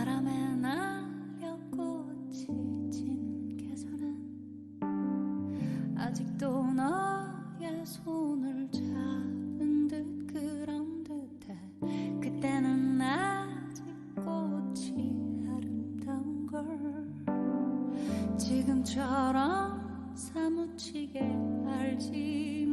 바람에 날려 꽃이 지는 계절은 아직도 너의 손을 잡은 듯 그런 듯해. 그때는 아직 꽃이 아름다운 걸 지금처럼 사무치게 알지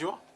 jour